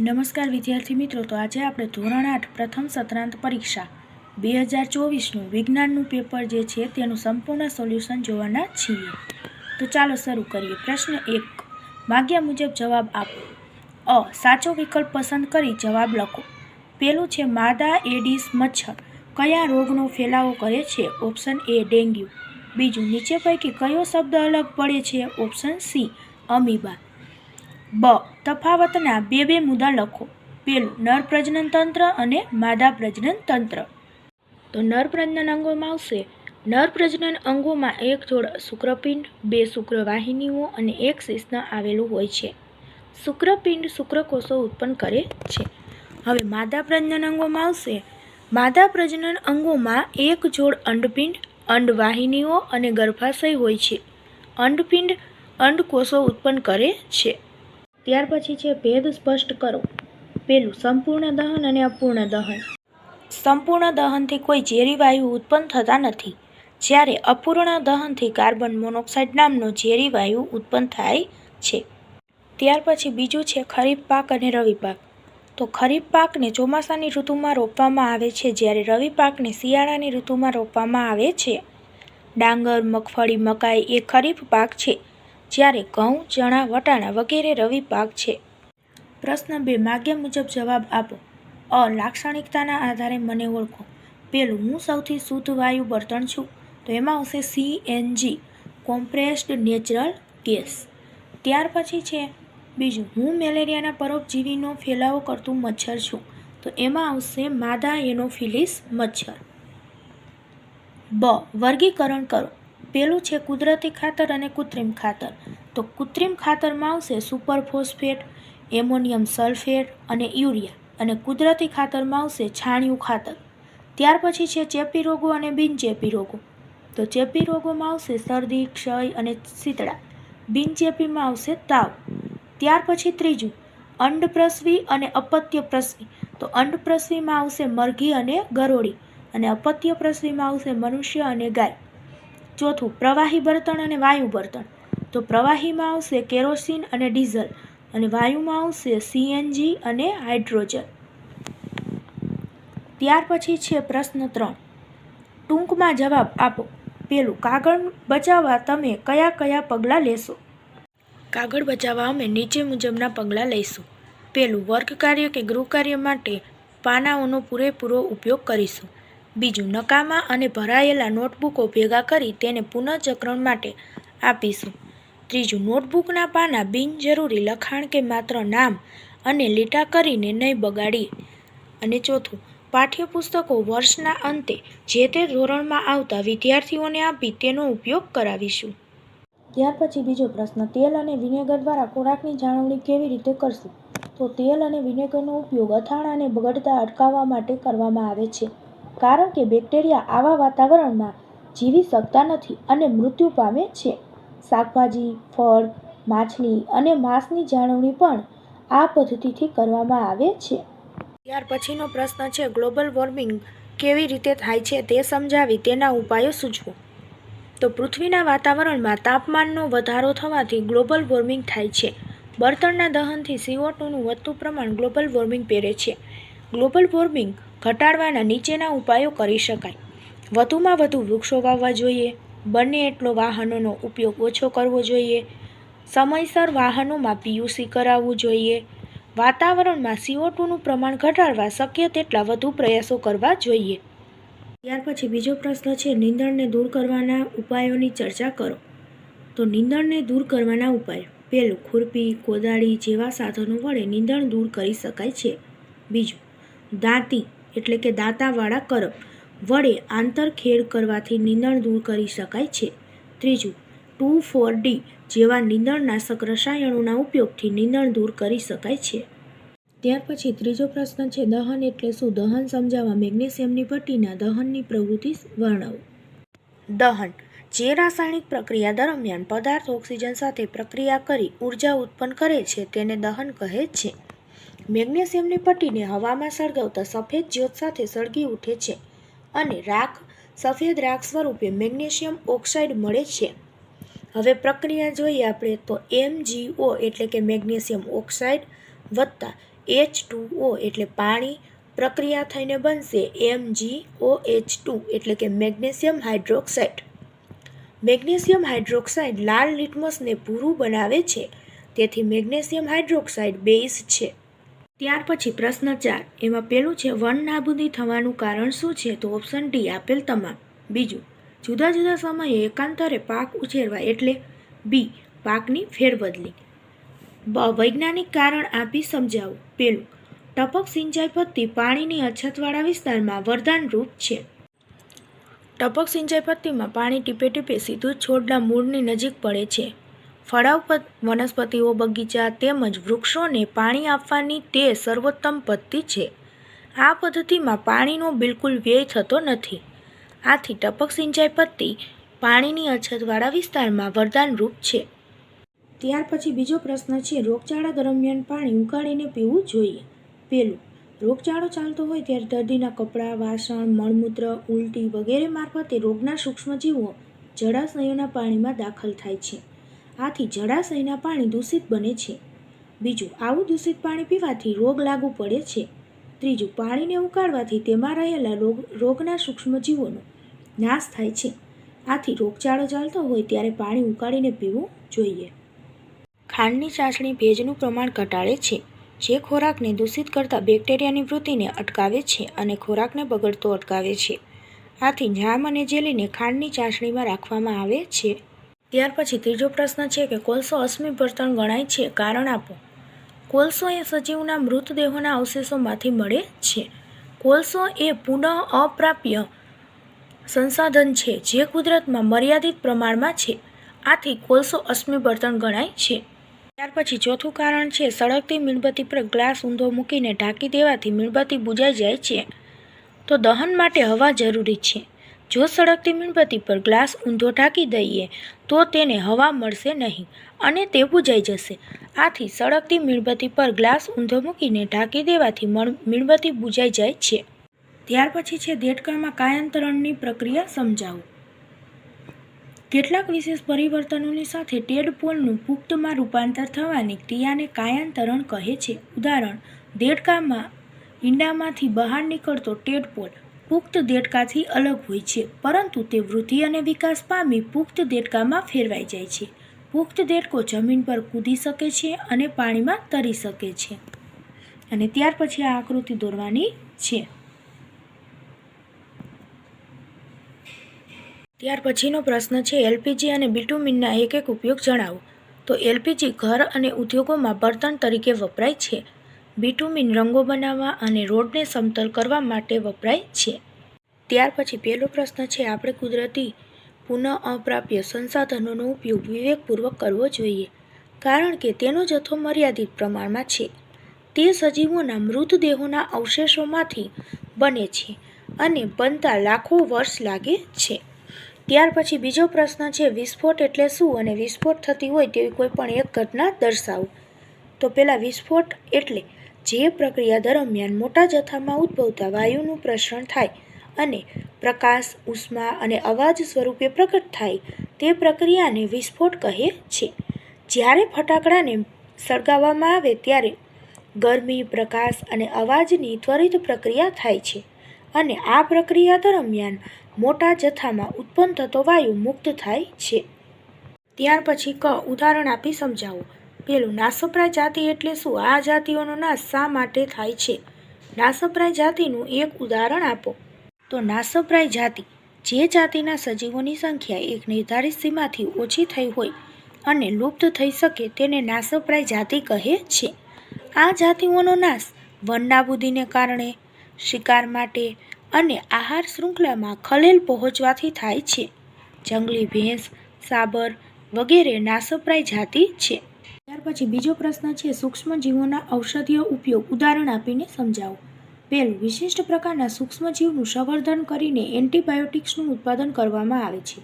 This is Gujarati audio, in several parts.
નમસ્કાર વિદ્યાર્થી મિત્રો, તો આજે આપણે ધોરણ આઠ પ્રથમ સત્રાંત પરીક્ષા બે હજાર ચોવીસનું વિજ્ઞાનનું પેપર જે છે તેનું સંપૂર્ણ સોલ્યુશન જોવાના છીએ. તો ચાલો શરૂ કરીએ. પ્રશ્ન એક, માગ્યા મુજબ જવાબ આપો. અ, સાચો વિકલ્પ પસંદ કરી જવાબ લખો. પેલું છે, માદા એડિસ મચ્છર કયા રોગનો ફેલાવો કરે છે? Option A, dengue. બીજું, નીચે પૈકી કયો શબ્દ અલગ પડે છે? Option C, amoeba. બ. તફાવતના બે બે મુદ્દા લખો. પેલું, નર પ્રજનન તંત્ર અને માદા પ્રજનન તંત્ર. તો નર પ્રજનન અંગોમાં આવશે. નર પ્રજનન અંગોમાં એક જોડ શુક્રપિંડ, બે શુક્રવાહિનીઓ અને એક શિશ્ન આવેલું હોય છે. શુક્રપિંડ શુક્રકોષો ઉત્પન્ન કરે છે. હવે માદા પ્રજનન અંગોમાં આવશે. માદા પ્રજનન અંગોમાં એક જોડ અંડપિંડ, અંડવાહિનીઓ અને ગર્ભાશય હોય છે. અંડપિંડ અંડકોષો ઉત્પન્ન કરે છે. ત્યાર પછી છે ભેદ સ્પષ્ટ કરો. પેલું સંપૂર્ણ દહન અને અપૂર્ણ દહન. સંપૂર્ણ દહનથી કોઈ ઝેરી વાયુ ઉત્પન્ન થતા નથી. જ્યારે અપૂર્ણ દહનથી કાર્બન મોનોક્સાઇડ નામનો ઝેરી વાયુ ઉત્પન્ન થાય છે. ત્યાર પછી બીજું છે ખરીફ પાક અને રવિ પાક. તો ખરીફ પાકને ચોમાસાની ઋતુમાં રોપવામાં આવે છે જ્યારે રવિ પાકને શિયાળાની ઋતુમાં રોપવામાં આવે છે. ડાંગર, મગફળી, મકાઈ એ ખરીફ પાક છે. જ્યારે ઘઉં, ચણા, વટાણા વગેરે રવિ પાક છે. પ્રશ્ન બે, માગ્યા મુજબ જવાબ આપો. અ, લાક્ષણિકતાના આધારે મને ઓળખો. પેલું, હું સૌથી શુદ્ધ વાયુ બળતણ છું. તો એમાં આવશે સીએનજી કોમ્પ્રેસ્ડ નેચરલ ગેસ ત્યાર પછી છે, બીજું, હું મેલેરિયાના પરોપજીવીનો ફેલાવો કરતું મચ્છર છું. તો એમાં આવશે માદા એનોફિલિસ મચ્છર. બ, વર્ગીકરણ કરો. પેલું છે કુદરતી ખાતર અને કૃત્રિમ ખાતર. તો કૃત્રિમ ખાતરમાં આવશે સુપર ફોસ્ફેટ, એમોનિયમ સલ્ફેટ અને યુરિયા. અને કુદરતી ખાતરમાં આવશે છાણિયું ખાતર. ત્યાર પછી છે ચેપી રોગો અને બિનચેપી રોગો. તો ચેપી રોગોમાં આવશે શરદી, ક્ષય અને શીતળા. બિનચેપીમાં આવશે તાવ. ત્યાર પછી ત્રીજું, અંડપ્રસવી અને અપત્ય પ્રસવી તો અંડપ્રસવીમાં આવશે મરઘી અને ગરોળી. અને અપત્ય પ્રસવીમાં આવશે મનુષ્ય અને ગાય. ચોથું પ્રવાહી બળતણ અને વાયુ બળતણ. તો પ્રવાહીમાં આવશે કેરોસીન અને ડીઝલ અને વાયુમાં આવશે સીએનજી અને હાઇડ્રોજન. ત્યાર પછી છે પ્રશ્ન ત્રણ. ટૂંકમાં જવાબ આપો. પેલું, કાગળ બચાવવા તમે કયા કયા પગલાં લેશો? કાગળ બચાવવા અમે નીચે મુજબના પગલાં લઈશું. પેલું, વર્ગ કાર્ય કે ગૃહ કાર્ય માટે પાનાઓનો પૂરેપૂરો ઉપયોગ કરીશું. બીજું નકામા અને ભરાયેલા નોટબુકો ભેગા કરી તેને પુનઃચક્રણ માટે આપીશું. ત્રીજું, નોટબુકના પાના બિનજરૂરી લખાણ કે માત્ર નામ અને લીટા કરીને નહીં બગાડીએ. અને ચોથું, પાઠ્યપુસ્તકો વર્ષના અંતે જે તે ધોરણમાં આવતા વિદ્યાર્થીઓને આપી તેનો ઉપયોગ કરાવીશું. ત્યાર પછી બીજો પ્રશ્ન, તેલ અને વિનેગર દ્વારા ખોરાકની જાળવણી કેવી રીતે કરશું? તો તેલ અને વિનેગરનો ઉપયોગ અથાણાને બગડતા અટકાવવા માટે કરવામાં આવે છે. કારણ કે બેક્ટેરિયા આવા વાતાવરણમાં જીવી શકતા નથી અને મૃત્યુ પામે છે. શાકભાજી, ફળ, માછલી અને માંસની જાળવણી પણ આ પદ્ધતિથી કરવામાં આવે છે. ત્યાર પછીનો પ્રશ્ન છે, ગ્લોબલ વોર્મિંગ કેવી રીતે થાય છે તે સમજાવી તેના ઉપાયો સૂચવો. તો પૃથ્વીના વાતાવરણમાં તાપમાનનો વધારો થવાથી ગ્લોબલ વોર્મિંગ થાય છે. બળતણના દહનથી સીઓ ટુનું વધતું પ્રમાણ ગ્લોબલ વોર્મિંગ પહેરે છે. ગ્લોબલ વોર્મિંગ ઘટાડવાના નીચેના ઉપાયો કરી શકાય. વધુમાં વધુ વૃક્ષો વાવવા જોઈએ. બને એટલો વાહનોનો ઉપયોગ ઓછો કરવો જોઈએ. સમયસર વાહનોમાં પીયુસી કરાવવું જોઈએ. વાતાવરણમાં સીઓ ટુનું પ્રમાણ ઘટાડવા શક્ય તેટલા વધુ પ્રયાસો કરવા જોઈએ. ત્યાર પછી બીજો પ્રશ્ન છે, નીંદણને દૂર કરવાના ઉપાયોની ચર્ચા કરો. તો નીંદણને દૂર કરવાના ઉપાય. પહેલું, ખુરપી, કોદાળી જેવા સાધનો વડે નીંદણ દૂર કરી શકાય છે. બીજું, દાંતી એટલે કે દાંતાવાળા કરપ વડે આંતરખેડ કરવાથી નીંદણ દૂર કરી શકાય છે. ત્રીજું, ટુ ફોર ડી જેવા નીંદણનાશક રસાયણોના ઉપયોગથી નીંદણ દૂર કરી શકાય છે. ત્યાર પછી ત્રીજો પ્રશ્ન છે, દહન એટલે શું? દહન સમજાવવા મેગ્નેશિયમની પટ્ટીના દહનની પ્રવૃત્તિ વર્ણવો. દહન, જે રાસાયણિક પ્રક્રિયા દરમિયાન પદાર્થ ઓક્સિજન સાથે પ્રક્રિયા કરી ઊર્જા ઉત્પન્ન કરે છે, તેને દહન કહે છે. મેગ્નેશિયમની પટ્ટીને હવામાં સળગાવતા સફેદ જ્યોત સાથે સળગી ઉઠે છે અને રાખ, સફેદ રાખ સ્વરૂપે મેગ્નેશિયમ ઓક્સાઇડ મળે છે. હવે પ્રક્રિયા જોઈએ આપણે તો એમજીઓ એટલે કે મેગ્નેશિયમ ઓક્સાઇડ વત્તા એચ ટુ એટલે પાણી. પ્રક્રિયા થઈને બનશે એમ જી ઓ એચ ટુ એટલે કે મેગ્નેશિયમ હાઇડ્રોક્સાઇડ. મેગ્નેશિયમ હાઇડ્રોક્સાઇડ લાલ લિટમસને પૂરું બનાવે છે. તેથી મેગ્નેશિયમ હાઇડ્રોક્સાઇડ બેઝ છે. ત્યાર પછી પ્રશ્ન ચાર. એમાં પેલું છે, વન નાબૂદી થવાનું કારણ શું છે? તો ઓપ્શન ડી આપેલ તમામ. બીજું, જુદા જુદા સમયે એકાંતરે પાક ઉછેરવા એટલે બી પાકની ફેરબદલી. બ, વૈજ્ઞાનિક કારણ આપી સમજાવું. પેલું, ટપક સિંચાઈ પદ્ધતિ પાણીની અછતવાળા વિસ્તારમાં વરદાનરૂપ છે. ટપક સિંચાઈ પદ્ધતિમાં પાણી ટીપે ટીપે સીધું છોડના મૂળની નજીક પડે છે. ફળાવ વનસ્પતિઓ, બગીચા તેમજ વૃક્ષોને પાણી આપવાની તે સર્વોત્તમ પદ્ધતિ છે. આ પદ્ધતિમાં પાણીનો બિલકુલ વ્યય થતો નથી. આથી ટપક સિંચાઈ પદ્ધતિ પાણીની અછતવાળા વિસ્તારમાં વરદાનરૂપ છે. ત્યાર પછી બીજો પ્રશ્ન છે, રોગચાળા દરમિયાન પાણી ઉકાળીને પીવું જોઈએ. પેલું, રોગચાળો ચાલતો હોય ત્યારે દર્દીના કપડાં, વાસણ, મળમૂત્ર, ઉલટી વગેરે મારફતે રોગના સૂક્ષ્મજીવો જળાશયોના પાણીમાં દાખલ થાય છે. આથી જળાશયના પાણી દૂષિત બને છે. બીજું, આવું દૂષિત પાણી પીવાથી રોગ લાગુ પડે છે. ત્રીજું, પાણીને ઉકાળવાથી તેમાં રહેલા રોગ, રોગના સૂક્ષ્મજીવોનો નાશ થાય છે. આથી રોગચાળો ચાલતો હોય ત્યારે પાણી ઉકાળીને પીવું જોઈએ. ખાંડની ચાસણી ભેજનું પ્રમાણ ઘટાડે છે. જે ખોરાકને દૂષિત કરતા બેક્ટેરિયાની વૃદ્ધિને અટકાવે છે અને ખોરાકને બગડતો અટકાવે છે. આથી જામ અને જેલીને ખાંડની ચાસણીમાં રાખવામાં આવે છે. ત્યાર પછી ત્રીજો પ્રશ્ન છે કે કોલસો અશ્મિ બર્તન ગણાય છે, કારણ આપો. કોલસો એ સજીવના મૃતદેહોના અવશેષોમાંથી મળે છે. કોલસો એ પુનઃ અપ્રાપ્ય સંસાધન છે, જે કુદરતમાં મર્યાદિત પ્રમાણમાં છે. આથી કોલસો અશ્મિ બર્તન ગણાય છે. ત્યાર પછી ચોથું કારણ છે, સળગતી મીણબત્તી પર ગ્લાસ ઊંધો મૂકીને ઢાંકી દેવાથી મીણબત્તી બુજાઈ જાય છે. તો દહન માટે હવા જરૂરી છે. જો સળગતી મીણબત્તી પર ગ્લાસ ઊંધો ઢાંકી દઈએ, તો તેને હવા મળશે નહીં અને તે બુજાઈ જશે. આથી સળગતી મીણબત્તી પર ગ્લાસ ઊંધો મૂકીને ઢાંકી દેવાથી મણ- મીણબત્તી બુજાઈ જાય છે. ત્યાર પછી છે દેડકામાં કાયાંતરણની પ્રક્રિયા સમજાવો. કેટલાક વિશેષ પરિવર્તનોની સાથે ટેડપોલનું પુખ્તમાં રૂપાંતર થવાની ક્રિયાને કાયાંતરણ કહે છે. ઉદાહરણ, દેડકામાં ઈંડામાંથી બહાર નીકળતો ટેડપોલ પુખ્ત દેડકાથી અલગ હોય છે, પરંતુ તે વૃદ્ધિ અને વિકાસ પામી પુખ્ત દેડકામાં ફેરવાઈ જાય છે. પુખ્ત દેડકો જમીન પર કૂદી શકે છે અને પાણીમાં તરી શકે છે. અને ત્યાર પછી આ આકૃતિ દોરવાની છે. ત્યાર પછીનો પ્રશ્ન છે, એલપીજી અને બિટુમિનના એક એક ઉપયોગ જણાવો. તો એલપીજી ઘર અને ઉદ્યોગોમાં બળતણ તરીકે વપરાય છે. બિટુમિન રંગો બનાવવા અને રોડને સમતલ કરવા માટે વપરાય છે. ત્યાર પછી પહેલો પ્રશ્ન છે, આપણે કુદરતી પુનઃ અપ્રાપ્ય સંસાધનોનો ઉપયોગ વિવેકપૂર્વક કરવો જોઈએ, કારણ કે તેનો જથ્થો મર્યાદિત પ્રમાણમાં છે. તે સજીવોના મૃતદેહોના અવશેષોમાંથી બને છે અને બનતા લાખો વર્ષ લાગે છે. ત્યાર પછી બીજો પ્રશ્ન છે, વિસ્ફોટ એટલે શું અને વિસ્ફોટ થતી હોય તેવી કોઈ પણ એક ઘટના દર્શાવો. તો પહેલાં વિસ્ફોટ એટલે જે પ્રક્રિયા દરમિયાન મોટા જથ્થામાં ઉદ્ભવતા વાયુનું પ્રસરણ થાય અને પ્રકાશ, ઉષ્મા અને અવાજ સ્વરૂપે પ્રગટ થાય, તે પ્રક્રિયાને વિસ્ફોટ કહે છે. જ્યારે ફટાકડાને સળગાવવામાં આવે ત્યારે ગરમી, પ્રકાશ અને અવાજની ત્વરિત પ્રક્રિયા થાય છે અને આ પ્રક્રિયા દરમિયાન મોટા જથ્થામાં ઉત્પન્ન થતો વાયુ મુક્ત થાય છે. ત્યાર પછી ક, ઉદાહરણ આપી સમજાવો. પેલું નાસપરા જાતિ એટલે શું? આ જાતિઓનો નાશ શા માટે થાય છે? નાસપરાય જાતિનું એક ઉદાહરણ આપો. તો નાસપરાય જાતિ, જે જાતિના સજીવોની સંખ્યા એક નિર્ધારિત સીમાથી ઓછી થઈ હોય અને લુપ્ત થઈ શકે તેને નાસપરાય જાતિ કહે છે. આ જાતિઓનો નાશ વનનાબૂદીને કારણે, શિકાર માટે અને આહાર શૃંખલામાં ખલેલ પહોંચવાથી થાય છે. જંગલી ભેંસ, સાબર વગેરે નાસપરાય જાતિ છે. ત્યાર પછી બીજો પ્રશ્ન છે, સૂક્ષ્મજીવોના ઔષધીય ઉપયોગ ઉદાહરણ આપીને સમજાવો. પહેલું, વિશિષ્ટ પ્રકારના સૂક્ષ્મજીવનું સંવર્ધન કરીને એન્ટીબાયોટિક્સનું ઉત્પાદન કરવામાં આવે છે.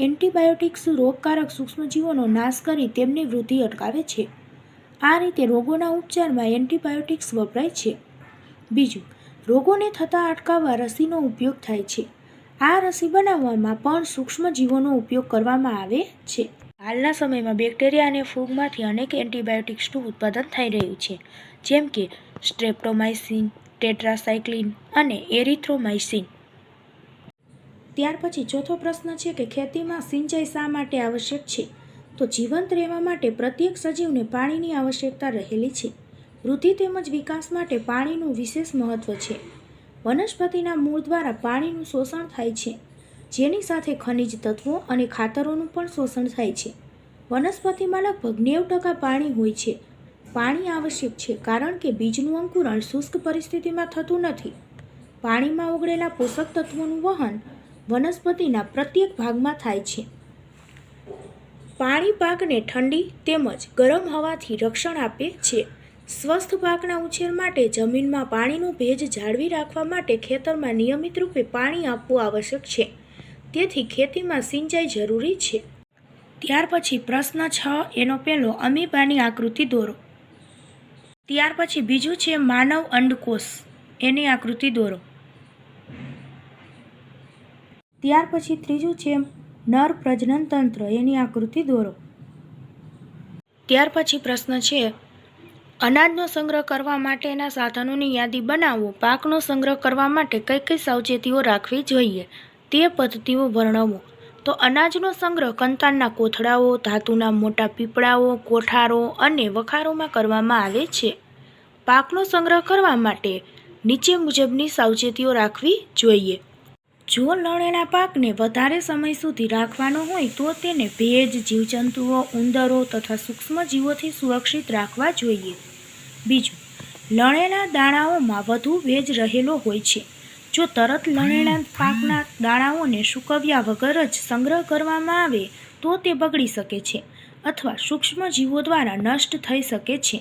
એન્ટીબાયોટિક્સ રોગકારક સૂક્ષ્મજીવોનો નાશ કરી તેમની વૃદ્ધિ અટકાવે છે. આ રીતે રોગોના ઉપચારમાં એન્ટીબાયોટિક્સ વપરાય છે. બીજું, રોગોને થતાં અટકાવવા રસીનો ઉપયોગ થાય છે. આ રસી બનાવવામાં પણ સૂક્ષ્મજીવોનો ઉપયોગ કરવામાં આવે છે. હાલના સમયમાં બેક્ટેરિયા અને ફૂગમાંથી અનેક એન્ટીબાયોટિક્સનું ઉત્પાદન થઈ રહ્યું છે, જેમ કે સ્ટ્રેપ્ટોમાઇસિન, ટેટ્રાસાયક્લિન અને એરિથ્રોમાઇસિન. ત્યાર પછી ચોથો પ્રશ્ન છે કે ખેતીમાં સિંચાઈ શા માટે આવશ્યક છે? તો જીવંત રહેવા માટે પ્રત્યેક સજીવને પાણીની આવશ્યકતા રહેલી છે. વૃદ્ધિ તેમજ વિકાસ માટે પાણીનું વિશેષ મહત્વ છે. વનસ્પતિના મૂળ દ્વારા પાણીનું શોષણ થાય છે. જેની સાથે ખનિજ તત્વો અને ખાતરોનું પણ શોષણ થાય છે. વનસ્પતિમાં લગભગ નેવું ટકા પાણી હોય છે. પાણી આવશ્યક છે કારણ કે બીજનું અંકુરણ શુષ્ક પરિસ્થિતિમાં થતું નથી. પાણીમાં ઓગળેલા પોષક તત્વોનું વહન વનસ્પતિના પ્રત્યેક ભાગમાં થાય છે. પાણી પાકને ઠંડી તેમજ ગરમ હવાથી રક્ષણ આપે છે. સ્વસ્થ પાકના ઉછેર માટે જમીનમાં પાણીનો ભેજ જાળવી રાખવા માટે ખેતરમાં નિયમિત રૂપે પાણી આપવું આવશ્યક છે. તેથી ખેતીમાં સિંચાઈ જરૂરી છે. ત્યાર પછી પ્રશ્ન છ, એનો પહેલો અમીબાની આકૃતિ દોરો. ત્યાર પછી બીજું છે માનવ અંડકોષ, એની આકૃતિ દોરો. ત્યાર પછી ત્રીજું છે નર પ્રજનન તંત્ર, એની આકૃતિ દોરો. ત્યાર પછી પ્રશ્ન છે, અનાજનો સંગ્રહ કરવા માટેના સાધનોની યાદી બનાવો. પાકનો સંગ્રહ કરવા માટે કઈ કઈ સાવચેતીઓ રાખવી જોઈએ? તે પદ્ધતિઓ વર્ણવો. તો અનાજનો સંગ્રહ કંતાનના કોથળાઓ, ધાતુના મોટા પીપળાઓ, કોઠારો અને વખારોમાં કરવામાં આવે છે. પાકનો સંગ્રહ કરવા માટે નીચે મુજબની સાવચેતીઓ રાખવી જોઈએ. જો લણેલા પાકને વધારે સમય સુધી રાખવાનો હોય, તો તેને ભેજ, જીવજંતુઓ, ઉંદરો તથા સૂક્ષ્મ જીવોથી સુરક્ષિત રાખવા જોઈએ. બીજું લણેલા દાણાઓમાં વધુ ભેજ રહેલો હોય છે. જો તરત લણેલા પાકના દાણાઓને સૂકવ્યા વગર જ સંગ્રહ કરવામાં આવે, તો તે બગડી શકે છે અથવા સૂક્ષ્મ જીવો દ્વારા નષ્ટ થઈ શકે છે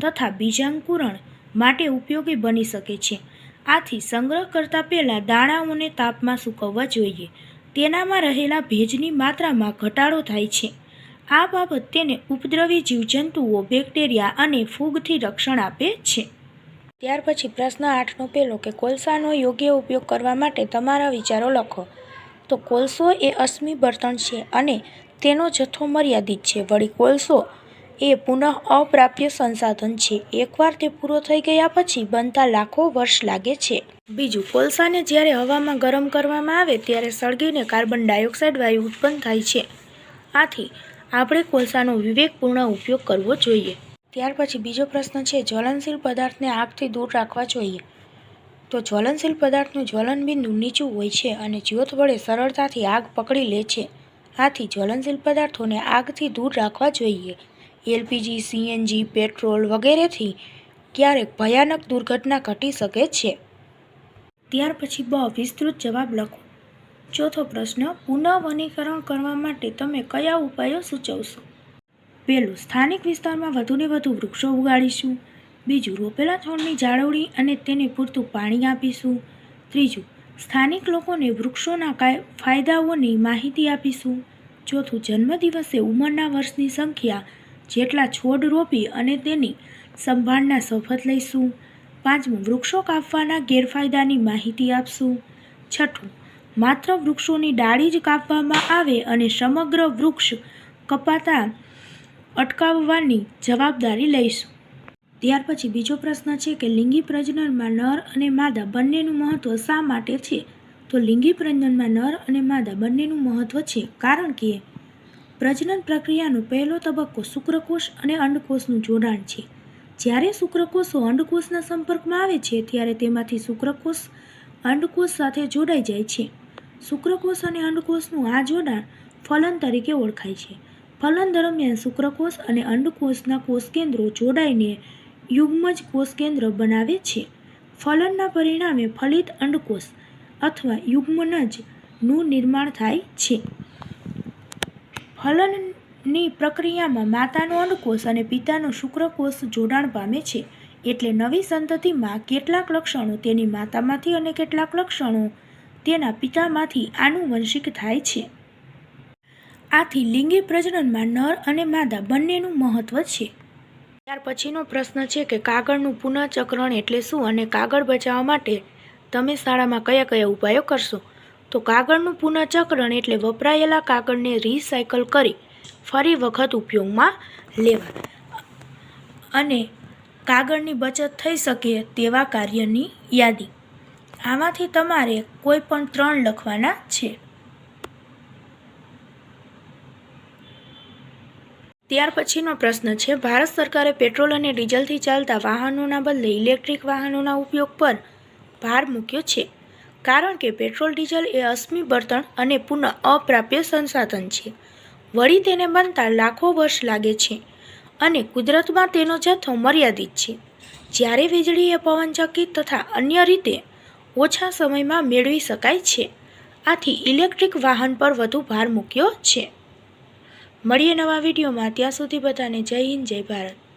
તથા બીજાંકુરણ માટે ઉપયોગી બની શકે છે. આથી સંગ્રહ કરતાં પહેલાં દાણાઓને તાપમાં સૂકવવા જોઈએ. તેનામાં રહેલા ભેજની માત્રામાં ઘટાડો થાય છે. આ બાબત તેને ઉપદ્રવી જીવજંતુઓ, બેક્ટેરિયા અને ફૂગથી રક્ષણ આપે છે. ત્યાર પછી પ્રશ્ન આઠનો પહેલો કે કોલસાનો યોગ્ય ઉપયોગ કરવા માટે તમારા વિચારો લખો. તો કોલસો એ અશ્મિ બળતણ છે અને તેનો જથ્થો મર્યાદિત છે. વળી કોલસો એ પુનઃ અપ્રાપ્ય સંસાધન છે. એકવાર તે પૂરો થઈ ગયા પછી બનતા લાખો વર્ષ લાગે છે. બીજું, કોલસાને જ્યારે હવામાં ગરમ કરવામાં આવે ત્યારે સળગીને કાર્બન ડાયોક્સાઇડ વાયુ ઉત્પન્ન થાય છે. આથી, આપણે કોલસાનો વિવેકપૂર્ણ ઉપયોગ કરવો જોઈએ. ત્યાર પછી બીજો પ્રશ્ન છે, જ્વલનશીલ પદાર્થને આગથી દૂર રાખવા જોઈએ. તો જ્વલનશીલ પદાર્થનું જ્વલન બિંદુ નીચું હોય છે અને જ્યોત વડે સરળતાથી આગ પકડી લે છે. આથી જ્વલનશીલ પદાર્થોને આગથી દૂર રાખવા જોઈએ. એલપીજી, સીએનજી, પેટ્રોલ વગેરેથી ક્યારેક ભયાનક દુર્ઘટના ઘટી શકે છે. ત્યાર પછી બ, વિસ્તૃત જવાબ લખો. ચોથો પ્રશ્ન, પુનઃવનીકરણ કરવા માટે તમે કયા ઉપાયો સૂચવશો? પહેલું સ્થાનિક વિસ્તારમાં વધુને વધુ વૃક્ષો ઉગાડીશું, બીજું રોપેલા છોડની જાળવણી અને તેને પૂરતું પાણી આપીશું, ત્રીજું સ્થાનિક લોકોને વૃક્ષોના કાય, ફાયદાઓની માહિતી આપીશું, ચોથું જન્મદિવસે ઉંમરના વર્ષની સંખ્યા, જેટલા છોડ રોપી અને તેની સંભાળના શપથ લઈશું, પાંચમું વૃક્ષો કાપવાના ગેરફાયદાની માહિતી આપશું, છઠ્ઠું માત્ર વૃક્ષોની ડાળી જ કાપવામાં આવે અને સમગ્ર વૃક્ષ કપાતા અટકાવવાની જવાબદારી લઈશું. ત્યાર પછી બીજો પ્રશ્ન છે કે લિંગી પ્રજનનમાં નર અને માદા બંનેનું મહત્ત્વ શા માટે છે? તો લિંગી પ્રજનનમાં નર અને માદા બંનેનું મહત્ત્વ છે. કારણ કે પ્રજનન પ્રક્રિયાનો પહેલો તબક્કો શુક્રકોષ અને અંડકોષનું જોડાણ છે. જ્યારે શુક્રકોષો અંડકોષના સંપર્કમાં આવે છે, ત્યારે તેમાંથી શુક્રકોષ અંડકોષ સાથે જોડાઈ જાય છે. શુક્રકોષ અને અંડકોષનું આ જોડાણ ફલન તરીકે ઓળખાય છે. ફલન દરમિયાન શુક્રકોષ અને અંડકોષના કોષકેન્દ્રો જોડાઈને યુગ્મજ કોષકેન્દ્ર બનાવે છે. ફલનના પરિણામે ફલિત અંડકોષ અથવા યુગ્મનજનું નિર્માણ થાય છે. ફલનની પ્રક્રિયામાં માતાનો અંડકોષ અને પિતાનો શુક્રકોષ જોડાણ પામે છે. એટલે નવી સંતતિમાં કેટલાક લક્ષણો તેની માતામાંથી અને કેટલાક લક્ષણો તેના પિતામાંથી આનુવંશિક થાય છે. આથી લિંગી પ્રજનનમાં નર અને માદા બંનેનું મહત્વ છે. ત્યાર પછીનો પ્રશ્ન છે કે કાગળનું પુનઃચક્રણ એટલે શું અને કાગળ બચાવવા માટે તમે શાળામાં કયા કયા ઉપાયો કરશો? તો કાગળનું પુનઃચક્રણ એટલે વપરાયેલા કાગળને રિસાયકલ કરી ફરી વખત ઉપયોગમાં લેવા. અને કાગળની બચત થઈ શકે તેવા કાર્યની યાદી. આમાંથી તમારે કોઈ પણ ત્રણ લખવાના છે. ત્યાર પછીનો પ્રશ્ન છે, ભારત સરકારે પેટ્રોલ અને ડીઝલથી ચાલતા વાહનોના બદલે ઇલેક્ટ્રિક વાહનોના ઉપયોગ પર ભાર મૂક્યો છે. કારણ કે પેટ્રોલ, ડીઝલ એ અશ્મિ બળતણ અને પુનઃ અપ્રાપ્ય સંસાધન છે. વળી તેને બનતા લાખો વર્ષ લાગે છે અને કુદરતમાં તેનો જથ્થો મર્યાદિત છે. જ્યારે વીજળી એ પવનચક્કી તથા અન્ય રીતે ઓછા સમયમાં મેળવી શકાય છે, આથી ઇલેક્ટ્રિક વાહન પર વધુ ભાર મૂક્યો છે. મળીએ નવા વિડીયોમાં. ત્યાં સુધી બધાને જય હિન્દ જય ભારત.